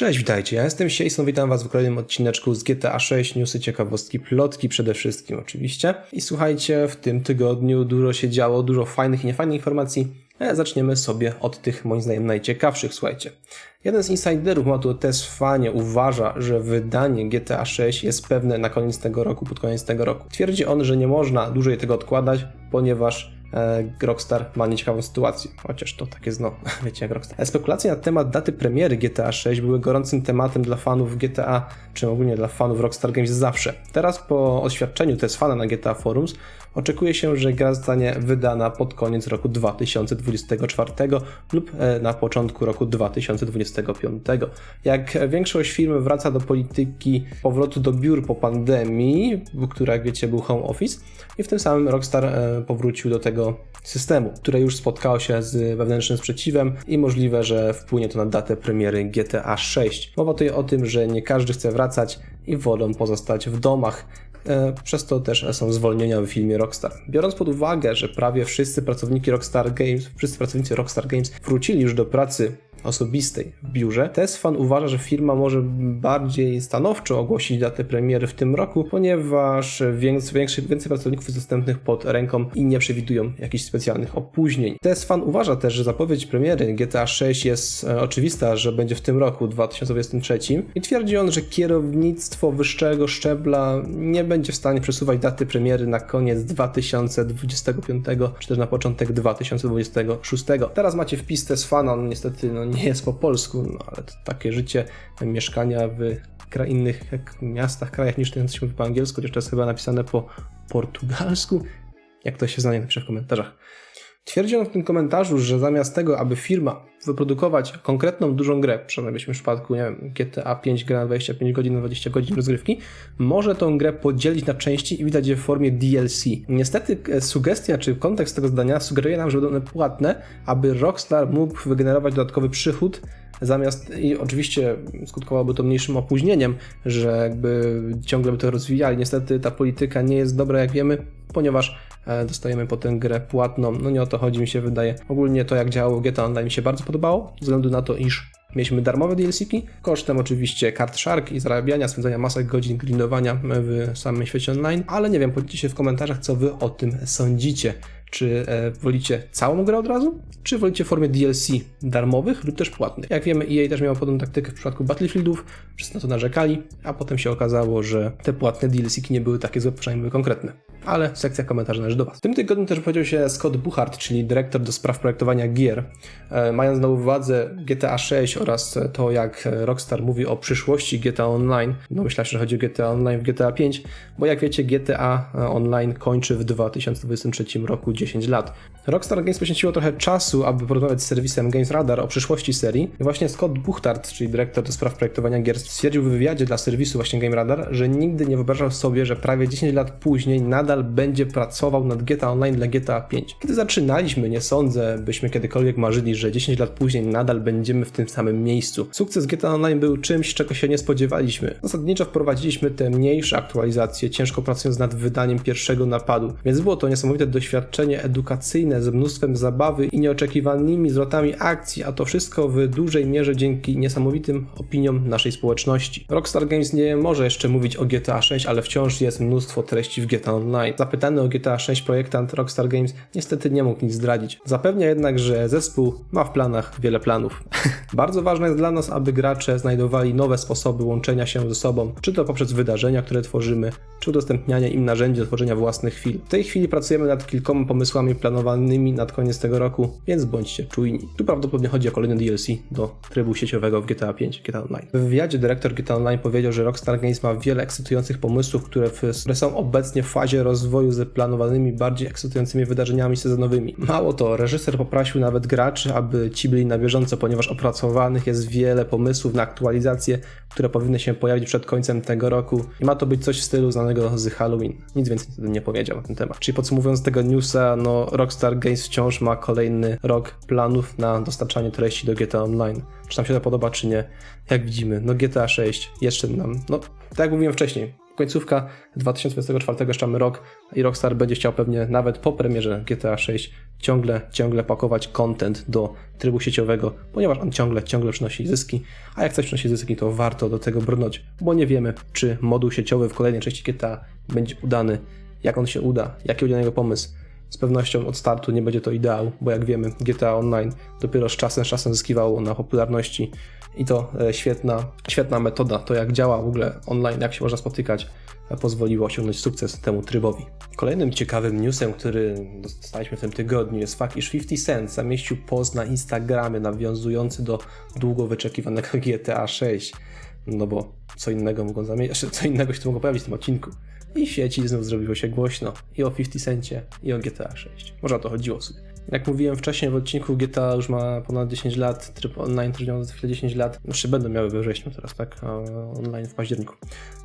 Cześć, witajcie. Ja jestem Siejson, witam Was w kolejnym odcineczku z GTA 6, newsy, ciekawostki, plotki przede wszystkim oczywiście. I słuchajcie, w tym tygodniu dużo się działo, dużo fajnych i niefajnych informacji. Zaczniemy sobie od tych moim zdaniem najciekawszych, słuchajcie. Jeden z insiderów Motu Tesfanie uważa, że wydanie GTA 6 jest pewne na koniec tego roku, pod koniec tego roku. Twierdzi on, że nie można dłużej tego odkładać, ponieważ Rockstar ma nieciekawą sytuację. Chociaż to takie znowu, wiecie jak Rockstar. Spekulacje na temat daty premiery GTA 6 były gorącym tematem dla fanów GTA, czy ogólnie dla fanów Rockstar Games zawsze. Teraz po oświadczeniu Tesfana na GTA Forums oczekuje się, że gra zostanie wydana pod koniec roku 2024 lub e, na początku roku 2025. Jak większość firm wraca do polityki powrotu do biur po pandemii, która jak wiecie był home office i w tym samym Rockstar e, powrócił do tego systemu, które już spotkało się z wewnętrznym sprzeciwem i możliwe, że wpłynie to na datę premiery GTA 6. Mowa tutaj o tym, że nie każdy chce wracać i wolą pozostać w domach. E, przez to też są zwolnienia w filmie Rockstar. Biorąc pod uwagę, że prawie wszyscy pracownicy Rockstar Games, wszyscy pracownicy Rockstar Games wrócili już do pracy osobistej w biurze, Tesfan uważa, że firma może bardziej stanowczo ogłosić datę premiery w tym roku, ponieważ więcej, więcej, pracowników jest dostępnych pod ręką i nie przewidują jakichś specjalnych opóźnień. Tesfan uważa też, że zapowiedź premiery GTA 6 jest e, oczywista, że będzie w tym roku 2023 i twierdzi on, że kierownictwo wyższego szczebla nie będzie w stanie przesuwać daty premiery na koniec 2025 czy też na początek 2026. Teraz macie wpis Tesfana, no niestety no nie jest po polsku, no ale to takie życie mieszkania w kra- innych miastach, krajach niż ten, co po angielsku, chociaż to jest chyba napisane po portugalsku. Jak to się znanie, napisze w komentarzach. Twierdzi on w tym komentarzu, że zamiast tego, aby firma wyprodukować konkretną dużą grę, przynajmniej w przypadku nie wiem, GTA 5 gra na 25 godzin, na 20 godzin rozgrywki, może tą grę podzielić na części i wydać je w formie DLC. Niestety e, sugestia czy kontekst tego zdania sugeruje nam, że będą one płatne, aby Rockstar mógł wygenerować dodatkowy przychód zamiast i oczywiście skutkowałoby to mniejszym opóźnieniem, że jakby ciągle by to rozwijali. Niestety ta polityka nie jest dobra, jak wiemy, ponieważ dostajemy potem grę płatną. No nie o to chodzi, mi się wydaje. Ogólnie to, jak działało GTA Online mi się bardzo podobało, ze względu na to, iż Mieliśmy darmowe DLC-ki, kosztem oczywiście kart Shark i zarabiania, spędzania masek godzin grindowania w samym świecie online, ale nie wiem, podzielcie się w komentarzach, co wy o tym sądzicie. Czy e, wolicie całą grę od razu, czy wolicie w formie DLC darmowych lub też płatnych? Jak wiemy, EA też miało podobną taktykę w przypadku Battlefieldów, wszyscy na to narzekali, a potem się okazało, że te płatne DLC-ki nie były takie złe, przynajmniej były konkretne. Ale sekcja komentarzy należy do Was. W tym tygodniu też powiedział się Scott Buchart, czyli dyrektor do spraw projektowania gier. E, mając na uwadze GTA 6 oraz to, jak Rockstar mówi o przyszłości GTA Online, no myślę, że chodzi o GTA Online w GTA 5, bo jak wiecie, GTA Online kończy w 2023 roku 10 lat. Rockstar Games poświęciło trochę czasu, aby porozmawiać z serwisem Games Radar o przyszłości serii. Właśnie Scott Buchtart, czyli dyrektor do spraw projektowania gier, stwierdził w wywiadzie dla serwisu właśnie Game Radar, że nigdy nie wyobrażał sobie, że prawie 10 lat później nadal będzie pracował nad GTA Online dla GTA 5. Kiedy zaczynaliśmy, nie sądzę, byśmy kiedykolwiek marzyli, że 10 lat później nadal będziemy w tym samym miejscu. Sukces GTA Online był czymś, czego się nie spodziewaliśmy. Zasadniczo wprowadziliśmy te mniejsze aktualizacje, ciężko pracując nad wydaniem pierwszego napadu, więc było to niesamowite doświadczenie edukacyjne z mnóstwem zabawy i nieoczekiwanymi zwrotami akcji, a to wszystko w dużej mierze dzięki niesamowitym opiniom naszej społeczności. Rockstar Games nie może jeszcze mówić o GTA 6, ale wciąż jest mnóstwo treści w GTA Online. Zapytany o GTA 6 projektant Rockstar Games niestety nie mógł nic zdradzić. Zapewnia jednak, że zespół ma w planach wiele planów. Bardzo ważne jest dla nas, aby gracze znajdowali nowe sposoby łączenia się ze sobą, czy to poprzez wydarzenia, które tworzymy, czy udostępnianie im narzędzi do tworzenia własnych chwil. W tej chwili pracujemy nad kilkoma pomysłami planowanymi nad koniec tego roku, więc bądźcie czujni. Tu prawdopodobnie chodzi o kolejny DLC do trybu sieciowego w GTA 5, GTA Online. W wywiadzie dyrektor GTA Online powiedział, że Rockstar Games ma wiele ekscytujących pomysłów, które, w, które są obecnie w fazie rozwoju ze planowanymi bardziej ekscytującymi wydarzeniami sezonowymi. Mało to, reżyser poprosił nawet graczy, aby ci byli na bieżąco, ponieważ opracowanych jest wiele pomysłów na aktualizacje, które powinny się pojawić przed końcem tego roku i ma to być coś w stylu znanego z Halloween. Nic więcej nie powiedział na ten temat. Czyli podsumowując tego newsa, no Rockstar Games wciąż ma kolejny rok planów na dostarczanie treści do GTA Online. Czy nam się to podoba, czy nie? Jak widzimy, no GTA 6 jeszcze nam, no tak jak mówiłem wcześniej, końcówka 2024 jeszcze mamy rok i Rockstar będzie chciał pewnie nawet po premierze GTA 6 ciągle, ciągle pakować content do trybu sieciowego, ponieważ on ciągle, ciągle przynosi zyski, a jak coś przynosi zyski, to warto do tego brnąć, bo nie wiemy, czy moduł sieciowy w kolejnej części GTA będzie udany, jak on się uda, jaki będzie na pomysł. Z pewnością od startu nie będzie to ideał, bo jak wiemy, GTA Online dopiero z czasem, z czasem zyskiwało na popularności i to e, świetna, świetna metoda, to jak działa w ogóle online, jak się można spotykać, e, pozwoliło osiągnąć sukces temu trybowi. Kolejnym ciekawym newsem, który dostaliśmy w tym tygodniu jest fakt, iż 50 Cent zamieścił post na Instagramie nawiązujący do długo wyczekiwanego GTA 6. No bo co innego mogą zamieścić, co innego się tu mogło pojawić w tym odcinku. I w sieci znów zrobiło się głośno i o 50 Centie, i o GTA 6. Może o to chodziło sobie. Jak mówiłem wcześniej w odcinku, GTA już ma ponad 10 lat, tryb online miał za chwilę 10 lat. Jeszcze będą miały we wrześniu teraz, tak? Online w październiku.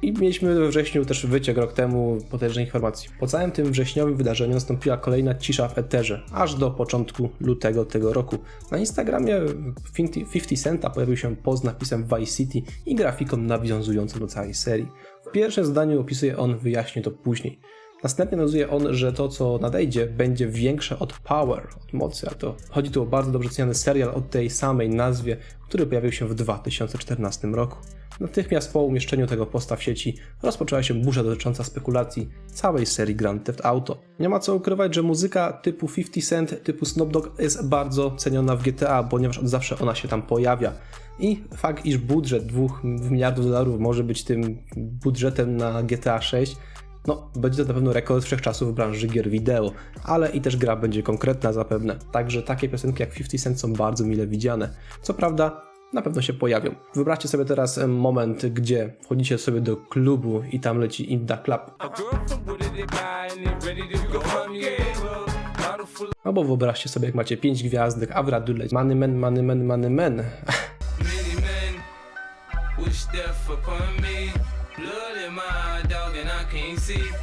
I mieliśmy we wrześniu też wyciek rok temu potężnej informacji. Po całym tym wrześniowym wydarzeniu nastąpiła kolejna cisza w eterze, aż do początku lutego tego roku. Na Instagramie 50 Centa pojawił się post z napisem Vice City i grafiką nawiązującą do całej serii. W pierwszym zdaniu opisuje on, wyjaśnię to później. Następnie nawiązuje on, że to, co nadejdzie, będzie większe od Power, od mocy, a to chodzi tu o bardzo dobrze ceniony serial o tej samej nazwie, który pojawił się w 2014 roku. Natychmiast po umieszczeniu tego posta w sieci rozpoczęła się burza dotycząca spekulacji całej serii Grand Theft Auto. Nie ma co ukrywać, że muzyka typu 50 Cent, typu Snoop Dogg jest bardzo ceniona w GTA, ponieważ od zawsze ona się tam pojawia. I fakt, iż budżet 2 miliardów dolarów może być tym budżetem na GTA 6, no, będzie to na pewno rekord wszechczasów w branży gier wideo, ale i też gra będzie konkretna zapewne. Także takie piosenki jak 50 Cent są bardzo mile widziane. Co prawda, na pewno się pojawią. Wyobraźcie sobie teraz moment, gdzie wchodzicie sobie do klubu i tam leci Inda Club. Albo wyobraźcie sobie, jak macie 5 gwiazdek, a w radiu leci Money Man, Money Man, Money Man.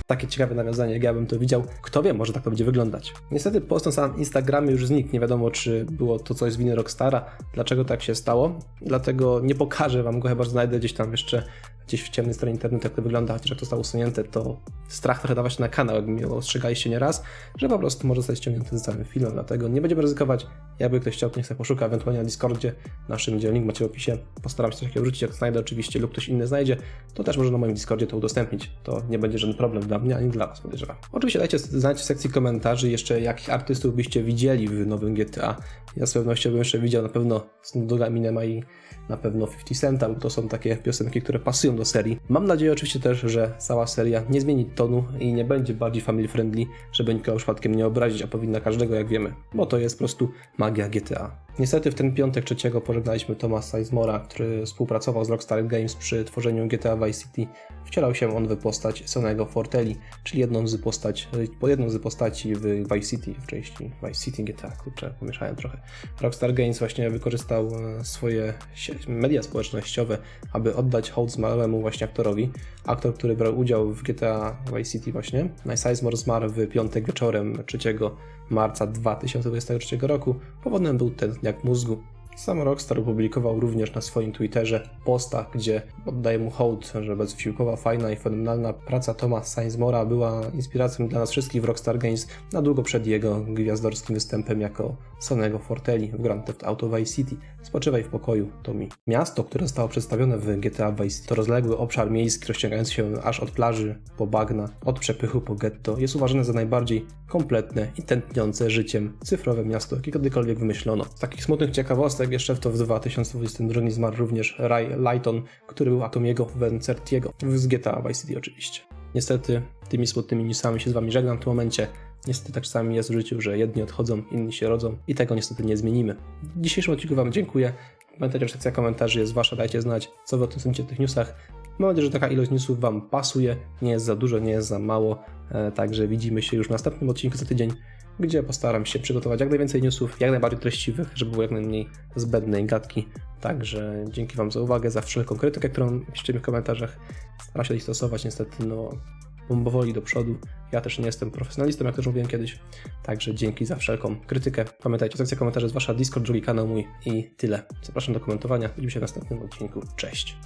Takie ciekawe nawiązanie, jak ja bym to widział. Kto wie, może tak to będzie wyglądać. Niestety post na samym Instagramie już znikł. Nie wiadomo, czy było to coś z winy Rockstara, dlaczego tak się stało. Dlatego nie pokażę wam go, chyba że znajdę gdzieś tam jeszcze gdzieś w ciemnej stronie internetu, jak to wygląda, chociaż jak to zostało usunięte, to strach trochę dawać na kanał, jak mnie ostrzegaliście nieraz, że po prostu może zostać ściągnięty z całym filmem, dlatego nie będziemy ryzykować. Jakby ktoś chciał, to niech sobie poszuka, ewentualnie na Discordzie, naszym, gdzie link macie w opisie. Postaram się coś takiego wrzucić, jak znajdę oczywiście lub ktoś inny znajdzie, to też może na moim Discordzie to udostępnić. To nie będzie żaden problem dla mnie, ani dla was, podejrzewam. Oczywiście dajcie znać w sekcji komentarzy jeszcze, jakich artystów byście widzieli w nowym GTA. Ja z pewnością bym jeszcze widział na pewno Snoop Minema i na pewno 50 Centa, bo to są takie piosenki, które pasują do serii. Mam nadzieję oczywiście też, że cała seria nie zmieni tonu i nie będzie bardziej family friendly, żeby nikogo przypadkiem nie obrazić, a powinna każdego, jak wiemy, bo to jest po prostu magia GTA. Niestety w ten piątek trzeciego pożegnaliśmy Thomasa Sizemora, który współpracował z Rockstar Games przy tworzeniu GTA Vice City. Wcielał się on w postać Sonego Fortelli, czyli jedną z, postać, po jedną z postaci w Vice City, w części Vice City GTA, kurczę, pomieszałem trochę. Rockstar Games właśnie wykorzystał e, swoje media społecznościowe, aby oddać hołd zmarłemu właśnie aktorowi. Aktor, który brał udział w GTA Vice City właśnie. Sizemore zmarł w piątek wieczorem 3 marca 2023 roku. Powodem był tętniak mózgu. Sam Rockstar opublikował również na swoim Twitterze posta, gdzie oddaje mu hołd, że bezwysiłkowa, fajna i fenomenalna praca Toma Sizemora była inspiracją dla nas wszystkich w Rockstar Games na długo przed jego gwiazdorskim występem jako Sonego Fortelli w Grand Theft Auto Vice City. Spoczywaj w pokoju, Tommy. Miasto, które zostało przedstawione w GTA Vice City to rozległy obszar miejski rozciągający się aż od plaży po bagna, od przepychu po getto. Jest uważane za najbardziej kompletne i tętniące życiem cyfrowe miasto, jakie kiedykolwiek wymyślono. Z takich smutnych ciekawostek jeszcze w to w 2022 zmarł również Ray Lighton, który był Atomiego Vencertiego z GTA Vice City oczywiście. Niestety tymi smutnymi newsami się z wami żegnam w tym momencie. Niestety tak czasami jest w życiu, że jedni odchodzą, inni się rodzą i tego niestety nie zmienimy. W dzisiejszym odcinku wam dziękuję. Pamiętajcie, że sekcja komentarzy jest wasza, dajcie znać, co wy o tym sądzicie tych newsach. Mam nadzieję, że taka ilość newsów wam pasuje, nie jest za dużo, nie jest za mało, e, także widzimy się już w następnym odcinku za tydzień, gdzie postaram się przygotować jak najwięcej newsów, jak najbardziej treściwych, żeby było jak najmniej zbędnej gadki. Także dzięki Wam za uwagę, za wszelką krytykę, którą piszecie mi w komentarzach. Staram się ich stosować, niestety, no, powoli do przodu. Ja też nie jestem profesjonalistą, jak też mówiłem kiedyś. Także dzięki za wszelką krytykę. Pamiętajcie, sekcja komentarzy jest Wasza Discord, drugi kanał mój i tyle. Zapraszam do komentowania. Widzimy się w następnym odcinku. Cześć!